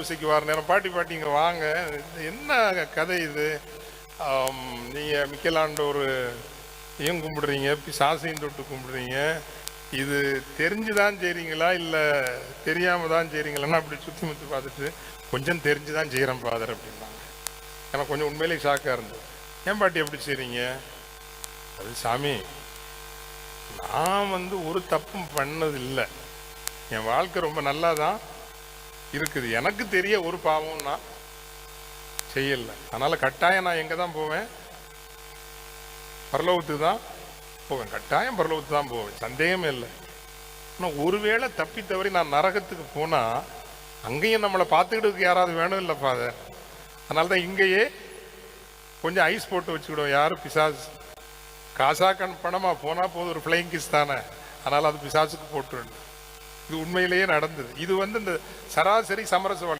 பூசைக்கு வர நேரம் பாட்டி பாட்டி இங்கே வாங்க. இது என்ன கதை இது? நீங்கள் நீங்க மிக்கலாண்ட ஒரு ஐயும் கும்பிடுறீங்க? சாசையும் தொட்டு கும்பிடுறீங்க? இது தெரிஞ்சு தான் செய்கிறீங்களா இல்லை தெரியாமல் தான் செய்றீங்களான்னு அப்படி சுற்றி முற்றி பார்த்துட்டு கொஞ்சம் தெரிஞ்சு தான் செய்கிறேன் ஃபாதர் அப்படின்னாங்க எனக்கு கொஞ்சம் உண்மையிலேயே ஷாக்காக இருந்தது. ஏன் பாட்டி எப்படி செய்கிறீங்க அது சாமி நான் வந்து ஒரு தப்பும் பண்ணது இல்லை என் வாழ்க்கை ரொம்ப நல்லா தான் இருக்குது. எனக்கு தெரிய ஒரு பாவம் நான் அதனால் கட்டாயம் நான் எங்கே தான் போவேன்? பரலோகத்துக்கு தான் போவேன். கட்டாயம் பரலோகத்துக்கு தான் போவேன். சந்தேகமே இல்லை. ஆனால் ஒருவேளை தப்பி தவறி நான் நரகத்துக்கு போனால் அங்கேயும் நம்மளை பார்த்துக்கிட்டு யாராவது வேணும் இல்லை ஃபாதர் அதனால தான் இங்கேயே கொஞ்சம் ஐஸ் போட்டு வச்சுக்கிடுவோம். யாரும் பிசாஸ் காசா கண் பணமா போனால் போதும். ஒரு ஃப்ளைங் கிஸ் தானே. அதனால் அது பிசாசுக்கு போட்டுருணும் இது உண்மையிலேயே நடந்தது. இது வந்து இந்த சராசரி சமரச வாழ்க்கை.